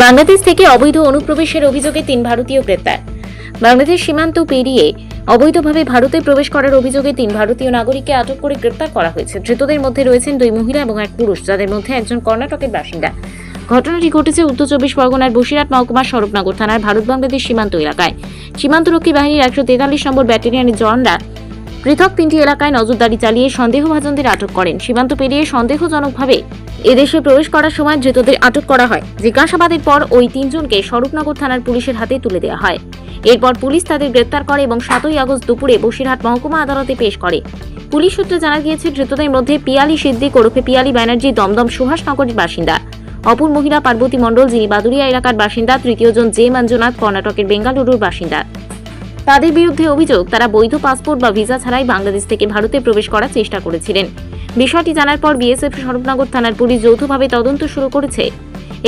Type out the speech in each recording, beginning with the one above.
বাংলাদেশ থেকে অবৈধ অনুপ্রবেশের অভিযোগে তিন ভারতীয় গ্রেপ্তার। বাংলাদেশ সীমান্ত পেরিয়ে অবৈধভাবে ভারতে প্রবেশ করার অভিযোগে তিন ভারতীয় নাগরিককে আটক করে গ্রেপ্তার করা হয়েছে। ধৃতদের মধ্যে রয়েছেন দুই মহিলা এবং এক পুরুষ, যাদের মধ্যে একজন কর্ণাটকের বাসিন্দা। ঘটনাটি ঘটেছে উত্তর চব্বিশ পরগনার বসিরহাট মহকুমার স্বরূপনগর থানার ভারত বাংলাদেশ সীমান্ত এলাকায়। সীমান্তরক্ষী বাহিনীর একশো তেতাল্লিশ নম্বর ব্যাটালিয়নের জওয়ানরা পৃথক তিনটি এলাকায় নজরদারি চালিয়ে সন্দেহভাজনদের আটক করেন। সীমান্ত পেরিয়ে সন্দেহজনকভাবে এদেশে প্রবেশ করার সময় ধৃতদের আটক করা হয়। জিজ্ঞাসাবাদের পর ওই তিনজনকে স্বরূপনগর থানার পুলিশের হাতে তুলে দেওয়া হয়। এরপর পুলিশ তাদের গ্রেপ্তার করে এবং সাতই আগস্ট দুপুরে বসিরহাট মহকুমা আদালতে পেশ করে। পুলিশ সূত্রে জানা গিয়েছে, ধৃতদের মধ্যে পিয়ালি সিদ্দিক ওরফে পিয়ালি ব্যানার্জি, দমদম সুভাষনগরের বাসিন্দা। অপর মহিলা পার্বতী মণ্ডল, যিনি বাদুরিয়া এলাকার বাসিন্দা, তৃতীয়জন জে মঞ্জুনাথ, কর্ণাটকের বেঙ্গালুরুর বাসিন্দা। তাদের বিরুদ্ধে অভিযোগ, তারা বৈধ পাসপোর্ট বা ভিসা ছাড়াই বাংলাদেশ থেকে ভারতে প্রবেশ করার চেষ্টা করেছিলেন। বিষয়টি জানার পর বিএসএফ স্বরূপনগর থানার পুলিশ যৌথভাবে তদন্ত শুরু করেছে।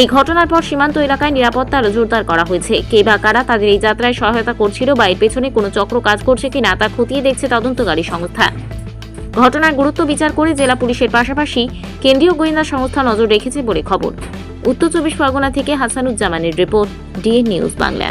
এই ঘটনার পর সীমান্ত এলাকায় নিরাপত্তা জোরদার করা হয়েছে। কে বা কারা তাদের এই যাত্রায় সহায়তা করছিল বা এর পেছনে কোনো চক্র কাজ করছে কিনা তা খতিয়ে দেখছে তদন্তকারী সংস্থা। ঘটনার গুরুত্ব বিচার করে জেলা পুলিশের পাশাপাশি কেন্দ্রীয় গোয়েন্দা সংস্থা নজর রেখেছে বলে খবর। উত্তর চব্বিশ পরগনা থেকে হাসানুজ্জামানের রিপোর্ট ডিএ নিউজ বাংলা।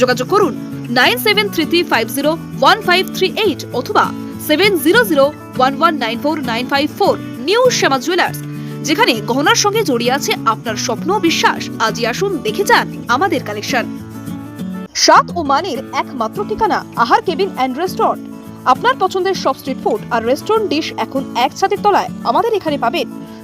যোগাযোগ করুন nine seven three three five zero one five three eight অথবা seven zero zero one one nine four nine five four new Shyama jewellers, যেখানে গহনার সঙ্গে জড়িয়ে আছে আপনার স্বপ্ন বিশ্বাস। আজই আসুন দেখে যান আমাদের কালেকশন। স্বাদ ও মানের একমাত্র ঠিকানা আহার কেবিন অ্যান্ড রেস্টুরেন্ট। আপনার পছন্দের সব স্ট্রিট ফুড আর রেস্টুরেন্ট ডিশ এখন এক ছাদের তলায়। আমাদের এখানে পাবেন